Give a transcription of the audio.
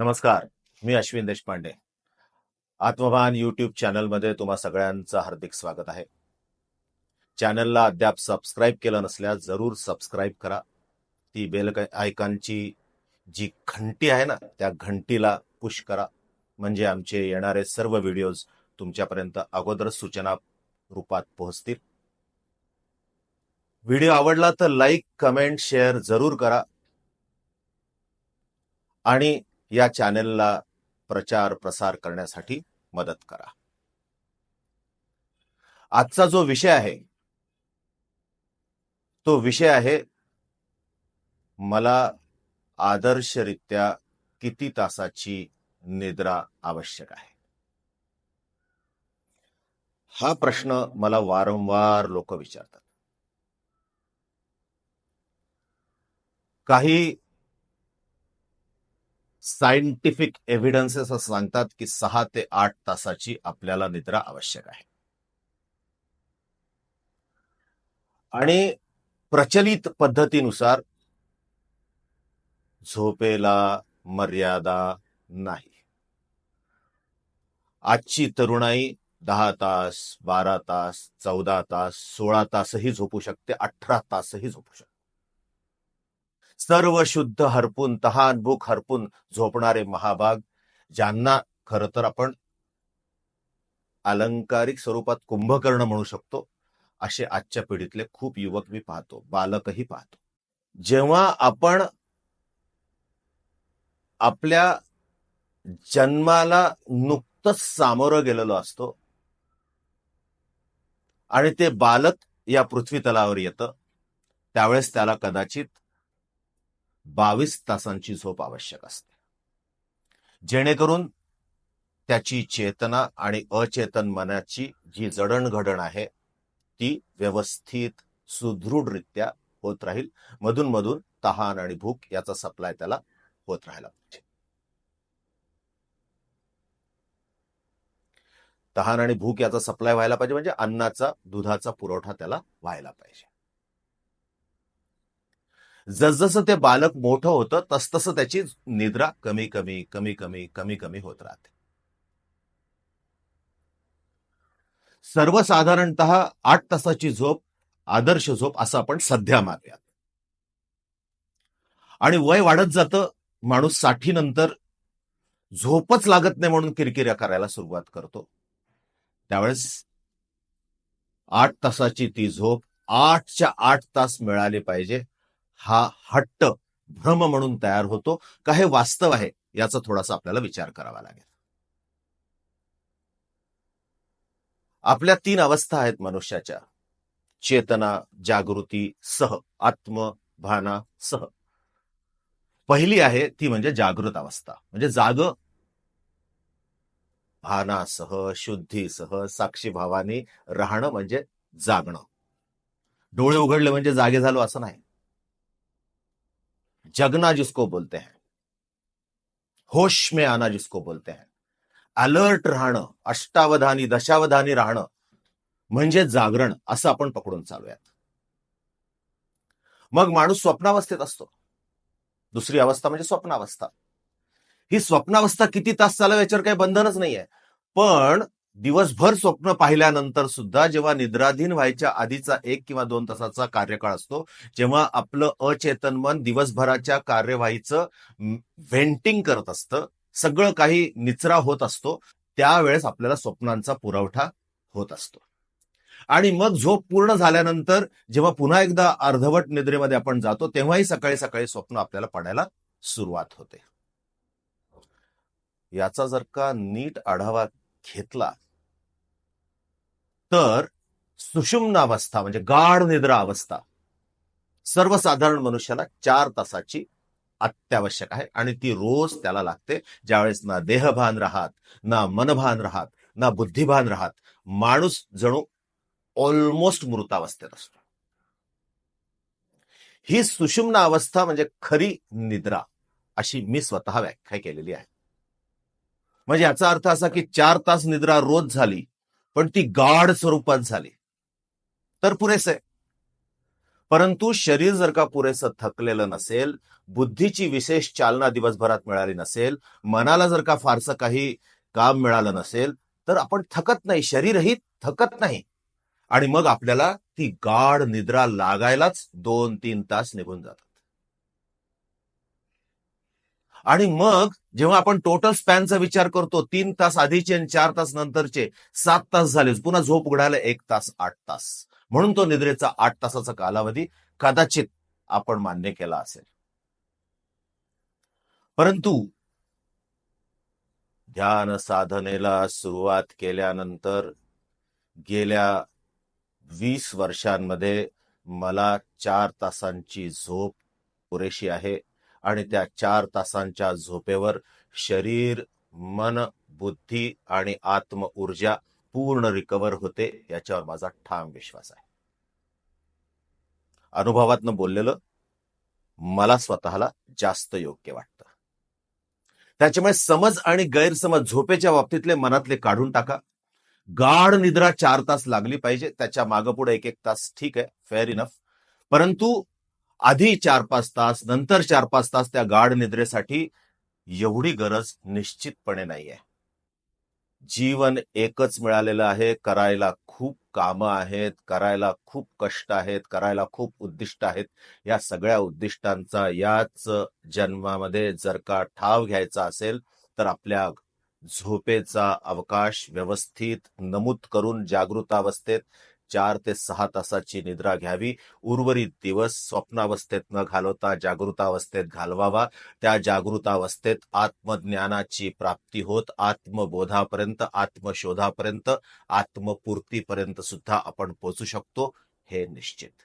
नमस्कार मी अश्विन देशपांडे. आत्मभान युट्यूब चॅनलमध्ये तुम्हा सगळ्यांचं हार्दिक स्वागत आहे. चॅनलला अद्याप सबस्क्राईब केलं नसल्यास जरूर सबस्क्राईब करा. ती बेल आयकॉनची जी घंटी आहे ना त्या घंटीला पुश करा. म्हणजे आमचे येणारे सर्व व्हिडिओज तुमच्यापर्यंत अगोदर सूचना रूपात पोहोचतील. व्हिडिओ आवडला तर लाईक कमेंट शेअर जरूर करा. आणि या चॅनेलला प्रचार प्रसार करण्यासाठी मदत करा. आजचा जो विषय आहे तो विषय आहे मला आदर्शरित्या किती तासाची निद्रा आवश्यक आहे? हा प्रश्न मला वारंवार लोक विचारतात. काही सायंटिफिक एव्हिडन्सेस असं सांगतात की सहा ते आठ तासाची आपल्याला निद्रा आवश्यक आहे. आणि प्रचलित पद्धतीनुसार झोपेला मर्यादा नाही. आजची तरुणाई दहा तास बारा तास चौदा तास सोळा तासही झोपू शकते अठरा तासही झोपू शकते. सर्व शुद्ध हरपून तहान भूक हरपून झोपणारे महाभाग ज्यांना खर तर आपण अलंकारिक स्वरूपात कुंभकर्ण म्हणू शकतो असे आजच्या पिढीतले खूप युवक मी पाहतो बालकही पाहतो. जेव्हा आपण आपल्या जन्माला नुकतंच सामोरं गेलेलो असतो आणि ते बालक या पृथ्वी तलावर येतं त्यावेळेस त्याला कदाचित बावीस तासांची झोप आवश्यक असते. जेणेकरून त्याची चेतना आणि अचेतन मनाची जी जडणघडण आहे ती व्यवस्थित सुदृढरित्या होत राहील. मधून मधून तहान आणि भूक याचा सप्लाय त्याला होत राहायला पाहिजे. तहान आणि भूक याचा सप्लाय व्हायला पाहिजे. म्हणजे अन्नाचा दुधाचा पुरवठा त्याला व्हायला पाहिजे. जसजसं ते बालक मोठं होतं तसतसं त्याची निद्रा कमी कमी कमी कमी कमी कमी होत राहते. सर्वसाधारणत आठ तासाची झोप आदर्श झोप असं आपण सध्या मानूयात. आणि वय वाढत जातं माणूससाठी नंतर झोपच लागत नाही म्हणून किरकिऱ्या करायला सुरुवात करतो. त्यावेळेस आठ तासाची ती झोप आठच्या आठ तास मिळाली पाहिजे. हा हट्ट भ्रम म्हणून तयार होतो. का हे वास्तव आहे याचा थोडासा आपल्याला विचार करावा लागेल. आपल्या तीन अवस्था आहेत मनुष्याच्या. चेतना जागृती सह आत्म भाना सह. पहिली आहे ती म्हणजे जागृत अवस्था. म्हणजे जाग भानासह शुद्धीसह साक्षी भावाने राहणं म्हणजे जागणं. डोळे उघडले म्हणजे जागे झालो असं नाही. जगना जिसको बोलते हैं। होश में आना जिसको बोलते हैं। अलर्ट राहणं अष्टावधानी दशावधानी राहणं म्हणजे जागरण असं आपण पकडून चालूयात. मग माणूस स्वप्नावस्थेत असतो. दुसरी अवस्था म्हणजे स्वप्नावस्था. ही स्वप्नावस्था किती तास चालव याच्यावर काही बंधनच नाहीये. पण दिवसभर स्वप्न पाहिल्यानंतर सुद्धा जेव्हा निद्राधीन व्हायच्या आधीचा एक किंवा दोन तासाचा कार्यकाळ असतो जेव्हा आपलं अचेतन मन दिवसभराच्या कार्यवाहीचं व्हेंटिंग करत असतं सगळं काही निचरा होत असतो त्यावेळेस आपल्याला स्वप्नांचा पुरवठा होत असतो. आणि मग झोप पूर्ण झाल्यानंतर जेव्हा पुन्हा एकदा अर्धवट निद्रेमध्ये आपण जातो तेव्हाही सकाळी सकाळी स्वप्न आपल्याला पडायला सुरुवात होते. याचा जर का नीट आढावा घेतला तर सुषुम्न अवस्था म्हणजे गाढ निद्रा अवस्था सर्वसाधारण मनुष्याला चार तासाची अत्यावश्यक आहे. आणि ती रोज त्याला लागते. ज्यावेळेस ना देहभान राहत ना मनभान राहत ना बुद्धिभान राहत माणूस जणू ऑलमोस्ट मृतावस्थेत असतो. ही सुषुम्न अवस्था म्हणजे खरी निद्रा अशी मी स्वतः व्याख्या केलेली आहे. म्हणजे याचा अर्थ असा की चार तास निद्रा रोज झाली पण ती गाढ स्वरूपात झाली. तर पुरेसे. परंतु शरीर जर का पुरेसं थकलेलं नसेल बुद्धीची विशेष चालना दिवसभरात मिळाली नसेल मनाला जर का फारसं काही काम मिळालं नसेल तर आपण थकत नाही शरीरही थकत नाही. आणि मग आपल्याला ती गाढ निद्रा लागायलाच दोन तीन तास निघून जातात. आणि मग जेव्हा आपण टोटल स्पॅनचा विचार करतो तीन तास आधीचे आणि चार तास नंतरचे सात तास झाले. पुन्हा झोप उघडायला एक तास आठ तास. म्हणून तो निद्रेचा आठ तासाचा कालावधी कदाचित आपण मान्य केला असेल. परंतु ध्यान साधनेला सुरुवात केल्यानंतर गेल्या वीस वर्षांमध्ये मला चार तासांची झोप पुरेशी आहे. आणि त्या चार तासांच्या झोपेवर शरीर मन बुद्धी आणि आत्म ऊर्जा पूर्ण रिकवर होते याच्यावर माझा ठाम विश्वास आहे. अनुभवातनं बोललेलं मला स्वतःला जास्त योग्य वाटतं. त्याच्यामुळे समज आणि गैरसमज झोपेच्या बाबतीतले मनातले काढून टाका. गाढ निद्रा चार तास लागली पाहिजे त्याच्या मागपुढे एक एक तास ठीक आहे फेअर इनफ परंतु आधी चार पाच तास नंतर चार पाच तास त्या गाढ निद्रेसाठी एवढी गरज निश्चितपणे नाहीये. जीवन एकच मिळालेलं आहे करायला खूप कामं आहेत करायला खूप कष्ट आहेत करायला खूप उद्दिष्ट आहेत. या सगळ्या उद्दिष्टांचा याच जन्मामध्ये जर का ठाव घ्यायचा असेल तर आपल्या झोपेचा अवकाश व्यवस्थित नमूद करून जागृतावस्थेत चार ते सहा तासाची निद्रा घ्यावी. उर्वरित दिवस स्वप्नावस्थेत न घालवता जागृतावस्थेत घालवावा. त्या जागृतावस्थेत आत्मज्ञानाची प्राप्ती होत आत्मबोधापर्यंत आत्मशोधापर्यंत आत्मपूर्तीपर्यंत सुद्धा आपण पोचू शकतो हे निश्चित.